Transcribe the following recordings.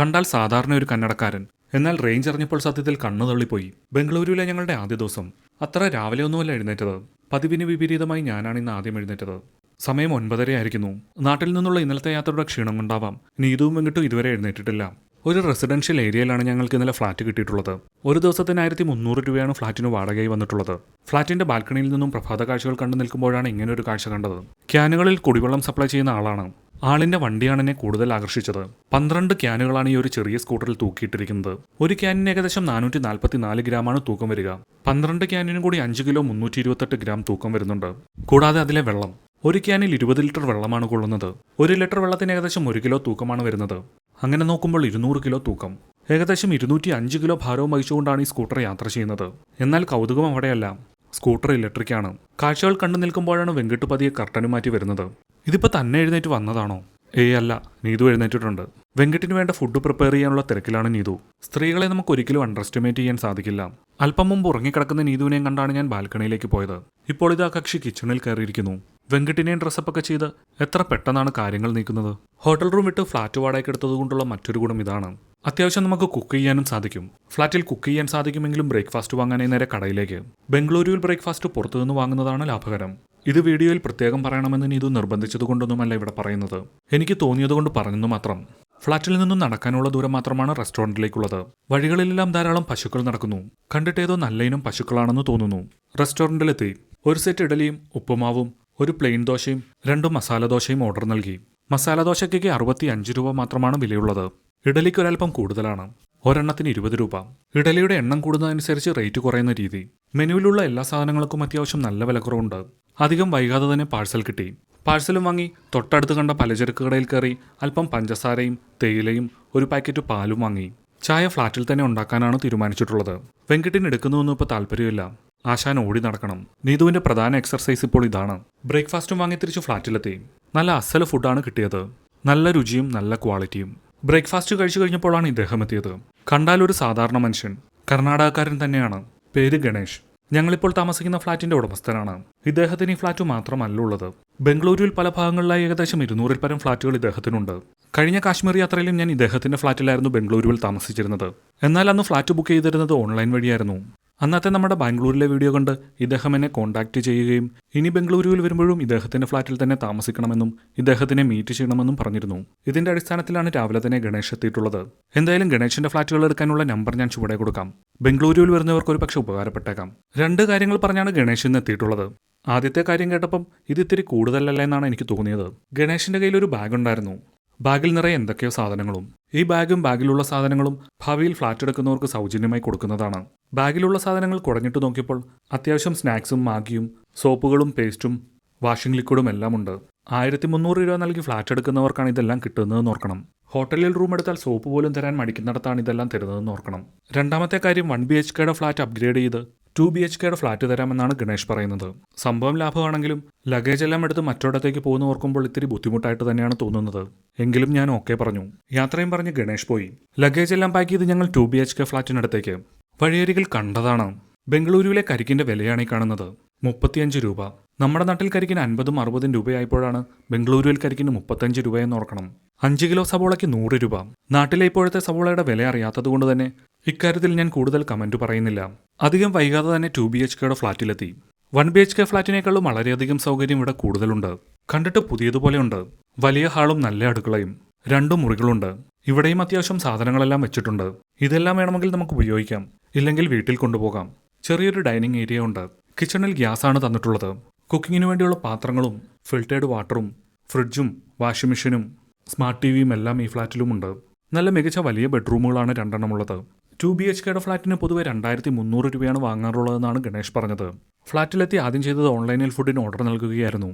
കണ്ടാൽ സാധാരണ ഒരു കന്നടക്കാരൻ. എന്നാൽ റേഞ്ച് അറിഞ്ഞപ്പോൾ സത്യത്തിൽ കണ്ണു തള്ളിപ്പോയി. ബംഗളൂരുവിലെ ഞങ്ങളുടെ ആദ്യ ദിവസം. അത്ര രാവിലെ ഒന്നുമല്ല എഴുന്നേറ്റത്. പതിവിന് വിപരീതമായി ഞാനാണ് ഇന്ന് ആദ്യം എഴുന്നേറ്റത്. സമയം ഒൻപതര ആയിരിക്കുന്നു. നാട്ടിൽ നിന്നുള്ള ഇന്നലത്തെ യാത്രയുടെ ക്ഷീണം കൊണ്ടാവാം. നീതുവും വെങ്കിട്ടും ഇതുവരെ എഴുന്നേറ്റിട്ടില്ല. ഒരു റെസിഡൻഷ്യൽ ഏരിയയിലാണ് ഞങ്ങൾക്ക് ഇന്നലെ ഫ്ലാറ്റ് കിട്ടിയിട്ടുള്ളത്. ഒരു ദിവസത്തിന് ആയിരത്തി മുന്നൂറ് രൂപയാണ് ഫ്ളാറ്റിന് വാടകയായി വന്നിട്ടുള്ളത്. ഫ്ളാറ്റിന്റെ ബാൽക്കണിയിൽ നിന്നും പ്രഭാത കാഴ്ചകൾ കണ്ടു നിൽക്കുമ്പോഴാണ് ഇങ്ങനെ ഒരു കാഴ്ച കണ്ടത്. ക്യാനുകളിൽ കുടിവെള്ളം സപ്ലൈ ചെയ്യുന്ന ആളാണ്. ആളിന്റെ വണ്ടിയാണ് എന്നെ കൂടുതൽ ആകർഷിച്ചത്. പന്ത്രണ്ട് ക്യാനുകളാണ് ഈ ഒരു ചെറിയ സ്കൂട്ടറിൽ തൂക്കിയിട്ടിരിക്കുന്നത്. ഒരു ക്യാനിന് ഏകദേശം നാനൂറ്റി നാൽപ്പത്തി നാല് ഗ്രാമാണ് തൂക്കം വരിക. പന്ത്രണ്ട് ക്യാനിനും കൂടി അഞ്ച് കിലോ മുന്നൂറ്റി ഇരുപത്തെട്ട് ഗ്രാം തൂക്കം വരുന്നുണ്ട്. കൂടാതെ അതിലെ വെള്ളം. ഒരു ക്യാനിൽ ഇരുപത് ലിറ്റർ വെള്ളമാണ് കൊള്ളുന്നത്. ഒരു ലിറ്റർ വെള്ളത്തിന് ഏകദേശം ഒരു കിലോ തൂക്കമാണ് വരുന്നത്. അങ്ങനെ നോക്കുമ്പോൾ ഇരുന്നൂറ് കിലോ തൂക്കം. ഏകദേശം ഇരുന്നൂറ്റി അഞ്ച് കിലോ ഭാരവും വഹിച്ചുകൊണ്ടാണ് ഈ സ്കൂട്ടർ യാത്ര ചെയ്യുന്നത്. എന്നാൽ കൗതുകം അവിടെയല്ല. സ്കൂട്ടർ ഇലക്ട്രിക് ആണ് കാഴ്ചകൾ കണ്ടു നിൽക്കുമ്പോഴാണ് വെങ്കിട്ടുപതിയെ കർട്ടനുമാറ്റി കർട്ടന് മാറ്റി വരുന്നത്. ഇതിപ്പോ തന്നെ എഴുന്നേറ്റ് വന്നതാണോ? ഏയ് അല്ല നീതു എഴുന്നേറ്റിട്ടുണ്ട്. വെങ്കട്ടിന് വേണ്ട ഫുഡ് പ്രിപ്പയർ ചെയ്യാനുള്ള തിരക്കിലാണ് നീതു. സ്ത്രീകളെ നമുക്ക് ഒരിക്കലും അണ്ടർ എസ്റ്റിമേറ്റ് ചെയ്യാൻ സാധിക്കില്ല. അല്പം മുമ്പ് ഉറങ്ങിക്കിടക്കുന്ന നീതുവിനെയും കണ്ടാണ് ഞാൻ ബാൽക്കണിയിലേക്ക് പോയത്. ഇപ്പോൾ ഇത് ആ കക്ഷി കിച്ചണിൽ കയറിയിരിക്കുന്നു. വെങ്കട്ടിനെയും ഡ്രസ്സപ്പൊക്കെ ചെയ്ത് എത്ര പെട്ടെന്നാണ് കാര്യങ്ങൾ നീക്കുന്നത്? ഹോട്ടൽ റൂം വിട്ട് ഫ്ലാറ്റ് വാടകയ്ക്ക് എടുത്തതുകൊണ്ടുള്ള മറ്റൊരു ഗുണം ഇതാണ്. അത്യാവശ്യം നമുക്ക് കുക്ക് ചെയ്യാനും സാധിക്കും. ഫ്ലാറ്റിൽ കുക്ക് ചെയ്യാൻ സാധിക്കുമെങ്കിലും ബ്രേക്ക്ഫാസ്റ്റ് വാങ്ങാനേ നേരെ കടയിലേക്ക്. ബംഗളൂരുവിൽ ബ്രേക്ക്ഫാസ്റ്റ് പുറത്തുനിന്ന് വാങ്ങുന്നതാണ് ലാഭകരം. ഇത് വീഡിയോയിൽ പ്രത്യേകം പറയണമെന്ന് നീതു നിർബന്ധിച്ചതുകൊണ്ടൊന്നുമല്ല ഇവിടെ പറയുന്നത്. എനിക്ക് തോന്നിയതുകൊണ്ട് പറഞ്ഞെന്നു മാത്രം. ഫ്ളാറ്റിൽ നിന്നും നടക്കാനുള്ള ദൂരം മാത്രമാണ് റെസ്റ്റോറന്റിലേക്കുള്ളത് വഴികളിലെല്ലാം ധാരാളം പശുക്കൾ നടക്കുന്നു. കണ്ടിട്ടേതോ നല്ല ഇനം പശുക്കളാണെന്ന് തോന്നുന്നു. റെസ്റ്റോറന്റിലെത്തി ഒരു സെറ്റ് ഇഡലിയും ഉപ്പുമാവും ഒരു പ്ലെയിൻ ദോശയും രണ്ട് മസാല ദോശയും ഓർഡർ നൽകി. മസാല ദോശയ്ക്ക് അറുപത്തി അഞ്ച് രൂപ മാത്രമാണ് വിലയുള്ളത്. ഇഡലിക്ക് ഒരൽപ്പം കൂടുതലാണ്. ഒരെണ്ണത്തിന് ഇരുപത് രൂപ. ഇഡലിയുടെ എണ്ണം കൂടുന്നതനുസരിച്ച് റേറ്റ് കുറയുന്ന രീതി. മെനുവിലുള്ള എല്ലാ സാധനങ്ങൾക്കും അത്യാവശ്യം നല്ല വിലക്കുറവുണ്ട്. അധികം വൈകാതെ തന്നെ പാഴ്സൽ കിട്ടി. പാഴ്സലും വാങ്ങി തൊട്ടടുത്ത് കണ്ട പലചരക്ക് കടയിൽ കയറി അല്പം പഞ്ചസാരയും തേയിലയും ഒരു പാക്കറ്റ് പാലും വാങ്ങി. ചായ ഫ്ളാറ്റിൽ തന്നെ ഉണ്ടാക്കാനാണ് തീരുമാനിച്ചിട്ടുള്ളത്. വെങ്കിട്ടിന് എടുക്കുന്നൊന്നും ഇപ്പോൾ താല്പര്യമില്ല. ആശാൻ ഓടി നടക്കണം. നീതുവിന്റെ പ്രധാന എക്സർസൈസ് ഇപ്പോൾ ഇതാണ്. ബ്രേക്ക്ഫാസ്റ്റും വാങ്ങി തിരിച്ച് ഫ്ളാറ്റിലെത്തി നല്ല അസല ഫുഡാണ് കിട്ടിയത്. നല്ല രുചിയും നല്ല ക്വാളിറ്റിയും ബ്രേക്ക്ഫാസ്റ്റ് കഴിച്ചു കഴിഞ്ഞപ്പോഴാണ് ഇദ്ദേഹം എത്തിയത്. കണ്ടാൽ ഒരു സാധാരണ മനുഷ്യൻ. കർണാടകക്കാരൻ തന്നെയാണ്. പേര് ഗണേഷ്. ഞങ്ങളിപ്പോൾ താമസിക്കുന്ന ഫ്ളാറ്റിന്റെ ഉടമസ്ഥനാണ്. ഇദ്ദേഹത്തിന് ഈ ഫ്ളാറ്റ് മാത്രമല്ല ഉള്ളത്. ബംഗളൂരുവിൽ പല ഭാഗങ്ങളിലായി ഏകദേശം ഇരുന്നൂറിൽ പരം ഫ്ളാറ്റുകൾ ഇദ്ദേഹത്തിനുണ്ട്. കഴിഞ്ഞ കാശ്മീർ യാത്രയിലും ഞാൻ ഇദ്ദേഹത്തിന്റെ ഫ്ളാറ്റിലായിരുന്നു ബംഗളൂരുവിൽ താമസിച്ചിരുന്നത്. എന്നാൽ അന്ന് ഫ്ളാറ്റ് ബുക്ക് ചെയ്തിരുന്നത് ഓൺലൈൻ വഴിയായിരുന്നു. അന്നത്തെ നമ്മുടെ ബാംഗ്ലൂരിലെ വീഡിയോ കണ്ട് ഇദ്ദേഹം എന്നെ കോൺടാക്ട് ചെയ്യുകയും ഇനി ബംഗളൂരുവിൽ വരുമ്പോഴും ഇദ്ദേഹത്തിന്റെ ഫ്ളാറ്റിൽ തന്നെ താമസിക്കണമെന്നും ഇദ്ദേഹത്തിനെ മീറ്റ് ചെയ്യണമെന്നും പറഞ്ഞിരുന്നു. ഇതിന്റെ അടിസ്ഥാനത്തിലാണ് രാവിലെ തന്നെ ഗണേഷ് എത്തിയിട്ടുള്ളത്. എന്തായാലും ഗണേശന്റെ ഫ്ളാറ്റുകൾ എടുക്കാനുള്ള നമ്പർ ഞാൻ ചുവടെ കൊടുക്കാം. ബംഗളൂരുവിൽ വരുന്നവർക്ക് ഒരു പക്ഷേ ഉപകാരപ്പെട്ടേക്കാം. രണ്ട് കാര്യങ്ങൾ പറഞ്ഞാണ് ഗണേഷ് ഇന്ന് എത്തിയിട്ടുള്ളത്. ആദ്യത്തെ കാര്യം കേട്ടപ്പം ഇത് ഇത്തിരി കൂടുതലല്ല എന്നാണ് എനിക്ക് തോന്നിയത്. ഗണേശന്റെ കയ്യിൽ ഒരു ബാഗ് ഉണ്ടായിരുന്നു. ബാഗിൽ നിറയെ എന്തൊക്കെയോ സാധനങ്ങളും. ഈ ബാഗും ബാഗിലുള്ള സാധനങ്ങളും ഭാവിയിൽ ഫ്ലാറ്റ് എടുക്കുന്നവർക്ക് സൗജന്യമായി കൊടുക്കുന്നതാണ്. ബാഗിലുള്ള സാധനങ്ങൾ കുടഞ്ഞിട്ട് നോക്കിയപ്പോൾ അത്യാവശ്യം സ്നാക്സും മാഗിയും സോപ്പുകളും പേസ്റ്റും വാഷിംഗ് ലിക്വിഡും എല്ലാം ഉണ്ട് ആയിരത്തി മുന്നൂറ് രൂപ നൽകി ഫ്ലാറ്റ് എടുക്കുന്നവർക്കാണ് ഇതെല്ലാം കിട്ടുന്നതെന്ന് ഓർക്കണം. ഹോട്ടലിൽ റൂം എടുത്താൽ സോപ്പ് പോലും തരാൻ മടിക്കുന്നിടത്താണ് ഇതെല്ലാം തരുന്നതെന്ന് ഓർക്കണം. രണ്ടാമത്തെ കാര്യം വൺ ബി എച്ച് കെയുടെ ഫ്ലാറ്റ് അപ്ഗ്രേഡ് ചെയ്ത് ടു ബി എച്ച് കെയുടെ ഫ്ലാറ്റ് തരാമെന്നാണ് ഗണേഷ് പറയുന്നത്. സംഭവം ലാഭമാണെങ്കിലും ലഗേജ് എല്ലാം എടുത്ത് മറ്റൊരിടത്തേക്ക് പോകുന്ന ഓർക്കുമ്പോൾ ഇത്തിരി ബുദ്ധിമുട്ടായിട്ട് തന്നെയാണ് തോന്നുന്നത്. എങ്കിലും ഞാൻ ഓക്കെ പറഞ്ഞു. യാത്രയും പറഞ്ഞ് ഗണേഷ് പോയി. ലഗേജ് എല്ലാം പാക്ക് ചെയ്ത് ഞങ്ങൾ ടു ബി എച്ച് കെ ഫ്ലാറ്റിനടുത്തേക്ക്. വഴിയരികിൽ കണ്ടതാണ്. ബംഗളൂരുവിലെ കരിക്കിന്റെ വിലയാണ് ഈ കാണുന്നത്. മുപ്പത്തിയഞ്ച് രൂപ. നമ്മുടെ നാട്ടിൽ കരിക്കിന് അൻപതും അറുപതും രൂപയായപ്പോഴാണ് ബംഗളൂരുവിൽ കരിക്കിന് മുപ്പത്തഞ്ച് രൂപയെന്ന് ഓർക്കണം. അഞ്ച് കിലോ സവോളയ്ക്ക് നൂറ് രൂപ. നാട്ടിലെ ഇപ്പോഴത്തെ സബോളയുടെ വില അറിയാത്തതുകൊണ്ട് തന്നെ ഇക്കാര്യത്തിൽ ഞാൻ കൂടുതൽ കമന്റ് പറയുന്നില്ല. അധികം വൈകാതെ തന്നെ ടു ബി എച്ച് കെയുടെ ഫ്ളാറ്റിലെത്തി വൺ ബി എച്ച് കെ ഫ്ളാറ്റിനേക്കാളും വളരെയധികം സൗകര്യം ഇവിടെ കൂടുതലുണ്ട്. കണ്ടിട്ട് പുതിയതുപോലെയുണ്ട് വലിയ ഹാളും നല്ല അടുക്കളയും. രണ്ടു മുറികളുണ്ട്. ഇവിടെയും അത്യാവശ്യം സാധനങ്ങളെല്ലാം വെച്ചിട്ടുണ്ട്. ഇതെല്ലാം വേണമെങ്കിൽ നമുക്ക് ഉപയോഗിക്കാം. ഇല്ലെങ്കിൽ വീട്ടിൽ കൊണ്ടുപോകാം. ചെറിയൊരു ഡൈനിങ് ഏരിയ ഉണ്ട്. കിച്ചണിൽ ഗ്യാസാണ് തന്നിട്ടുള്ളത്. കുക്കിങ്ങിന് വേണ്ടിയുള്ള പാത്രങ്ങളും ഫിൽറ്റേഡ് വാട്ടറും ഫ്രിഡ്ജും വാഷിംഗ് മെഷീനും സ്മാർട്ട് ടി വിയും എല്ലാം ഈ ഫ്ളാറ്റിലുമുണ്ട് നല്ല മികച്ച വലിയ ബെഡ്റൂമുകളാണ് രണ്ടെണ്ണമുള്ളത്. ടു ബി എച്ച് കെയുടെ ഫ്ലാറ്റിന് പൊതുവെ രണ്ടായിരത്തി മുന്നൂറ് രൂപയാണ് വാങ്ങാറുള്ളതെന്നാണ് ഗണേഷ് പറഞ്ഞത്. ഫ്ലാറ്റിലെത്തി ആദ്യം ചെയ്തത് ഓൺലൈനിൽ ഫുഡിന് ഓർഡർ നൽകുകയായിരുന്നു.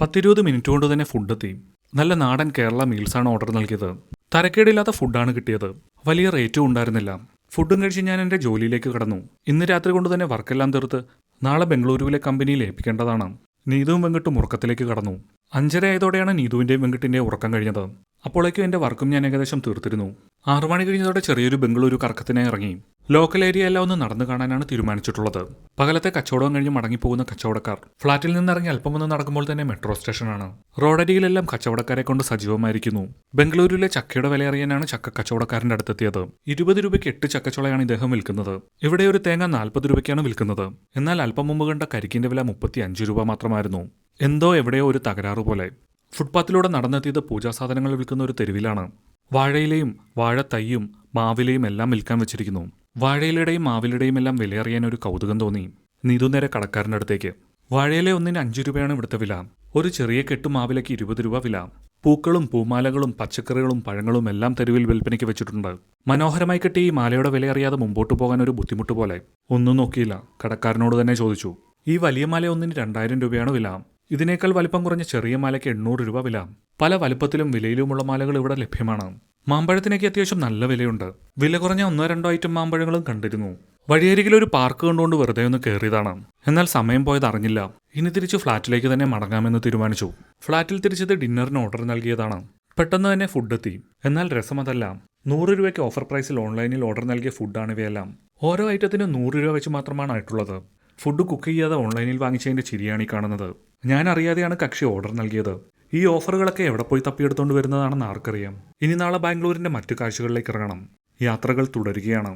പത്തിരുപത് മിനിറ്റ് കൊണ്ട് തന്നെ ഫുഡ് എത്തി നല്ല നാടൻ കേരള മീൽസാണ് ഓർഡർ നൽകിയത്. തരക്കേടില്ലാത്ത ഫുഡാണ് കിട്ടിയത്. വലിയ റേറ്റും ഉണ്ടായിരുന്നില്ല. ഫുഡും കഴിച്ച് ഞാൻ എന്റെ ജോലിയിലേക്ക് കടന്നു. ഇന്ന് രാത്രി കൊണ്ട് തന്നെ വർക്കെല്ലാം തീർത്ത് നാളെ ബംഗളൂരുവിലെ കമ്പനിയിൽ ഏൽപ്പിക്കേണ്ടതാണ്. നീതുവും വെങ്കിട്ടും ഉറക്കത്തിലേക്ക് കടന്നു. അഞ്ചര ആയതോടെയാണ് നീതുവിന്റെയും വെങ്കിട്ടിന്റെയും ഉറക്കം കഴിഞ്ഞത്. അപ്പോഴേക്കും എന്റെ വർക്കും ഞാൻ ഏകദേശം തീർത്തിരുന്നു. ആറു മണി കഴിഞ്ഞതോടെ ചെറിയൊരു ബംഗളൂരു കറക്കത്തിനെ ഇറങ്ങി. ലോക്കൽ ഏരിയ എല്ലാം ഒന്ന് നടന്നു കാണാനാണ് തീരുമാനിച്ചിട്ടുള്ളത്. പകലത്തെ കച്ചവടം കഴിഞ്ഞ് മടങ്ങിപ്പോകുന്ന കച്ചവടക്കാർ. ഫ്ളാറ്റിൽ നിന്നിറങ്ങി അല്പം ഒന്ന് നടക്കുമ്പോൾ തന്നെ മെട്രോ സ്റ്റേഷനാണ്. റോഡരികിലെല്ലാം കച്ചവടക്കാരെ കൊണ്ട് സജീവമായിരിക്കുന്നു. ബംഗളൂരുവിലെ ചക്കയുടെ വില അറിയാനാണ് ചക്ക കച്ചവടക്കാരന്റെ അടുത്തെത്തിയത്. ഇരുപത് രൂപയ്ക്ക് എട്ട് ചക്കച്ചുളയാണ് ഇദ്ദേഹം വിൽക്കുന്നത്. ഇവിടെ ഒരു തേങ്ങ നാൽപ്പത് രൂപയ്ക്കാണ് വിൽക്കുന്നത്. എന്നാൽ അല്പം മുമ്പ് കണ്ട കരിക്കിന്റെ വില മുപ്പത്തി അഞ്ച് രൂപ മാത്രമായിരുന്നു. എന്തോ എവിടെയോ ഒരു തകരാറ് പോലെ ഫുട്പാത്തിലൂടെ നടന്നെത്തിയത് പൂജാ സാധനങ്ങൾ വിൽക്കുന്ന ഒരു തെരുവിലാണ്. വാഴയിലയും വാഴത്തൈയും മാവിലയും എല്ലാം വിൽക്കാൻ വെച്ചിരിക്കുന്നു. വാഴയിലയുടെയും മാവിലയുടെയും എല്ലാം വിലയറിയാൻ ഒരു കൗതുകം തോന്നി. നീതു നേരെ കടക്കാരന്റെ അടുത്തേക്ക്. വാഴയിലെ ഒന്നിന് അഞ്ചു രൂപയാണ് ഇവിടുത്തെ വില. ഒരു ചെറിയ കെട്ട് മാവിലയ്ക്ക് ഇരുപത് രൂപ വില. പൂക്കളും പൂമാലകളും പച്ചക്കറികളും പഴങ്ങളും എല്ലാം തെരുവിൽ വിൽപ്പനയ്ക്ക് വെച്ചിട്ടുണ്ട്. മനോഹരമായി കെട്ടി ഈ മാലയുടെ വില അറിയാതെ മുമ്പോട്ട് പോകാൻ ഒരു ബുദ്ധിമുട്ട് പോലെ. ഒന്നും നോക്കിയില്ല. കടക്കാരനോട് തന്നെ ചോദിച്ചു. ഈ വലിയ മാല ഒന്നിന് രണ്ടായിരം രൂപയാണ് വില. ഇതിനേക്കാൾ വലിപ്പം കുറഞ്ഞ ചെറിയ മാലയ്ക്ക് എണ്ണൂറ് രൂപ വില. പല വലുപ്പത്തിലും വിലയിലുമുള്ള മാലകൾ ഇവിടെ ലഭ്യമാണ്. മാമ്പഴത്തിനൊക്കെ അത്യാവശ്യം നല്ല വിലയുണ്ട്. വില കുറഞ്ഞ ഒന്നോ രണ്ടോ ഐറ്റം മാമ്പഴങ്ങളും കണ്ടിരുന്നു. വഴിയരികിൽ ഒരു പാർക്ക് കണ്ടുകൊണ്ട് വെറുതെ ഒന്ന് കയറിയതാണ് എന്നാൽ സമയം പോയത് അറിഞ്ഞില്ല. ഇനി തിരിച്ച് ഫ്ളാറ്റിലേക്ക് തന്നെ മടങ്ങാമെന്ന് തീരുമാനിച്ചു. ഫ്ളാറ്റിൽ തിരിച്ചത് ഡിന്നറിന് ഓർഡർ നൽകിയതാണ്. പെട്ടെന്ന് തന്നെ ഫുഡ് എത്തി. എന്നാൽ രസം അതല്ല. നൂറ് രൂപയ്ക്ക് ഓഫർ പ്രൈസിൽ ഓൺലൈനിൽ ഓർഡർ നൽകിയ ഫുഡാണ് ഇവയെല്ലാം. ഓരോ ഐറ്റത്തിനും നൂറ് രൂപ വെച്ച് മാത്രമാണ് ആയിട്ടുള്ളത്. ഫുഡ് കുക്ക് ചെയ്യാതെ ഓൺലൈനിൽ വാങ്ങിച്ചതിന്റെ ചിരിയാണ് ഈ കാണുന്നത്. ഞാൻ അറിയാതെയാണ് കക്ഷി ഓർഡർ നൽകിയത്. ഈ ഓഫറുകളൊക്കെ എവിടെ പോയി തപ്പിയെടുത്തുകൊണ്ട് വരുന്നതാണെന്ന് ആർക്കറിയാം. ഇനി നാളെ ബാംഗ്ലൂരിന്റെ മറ്റു കാഴ്ചകളിലേക്ക് ഇറങ്ങണം. യാത്രകൾ തുടരുകയാണ്.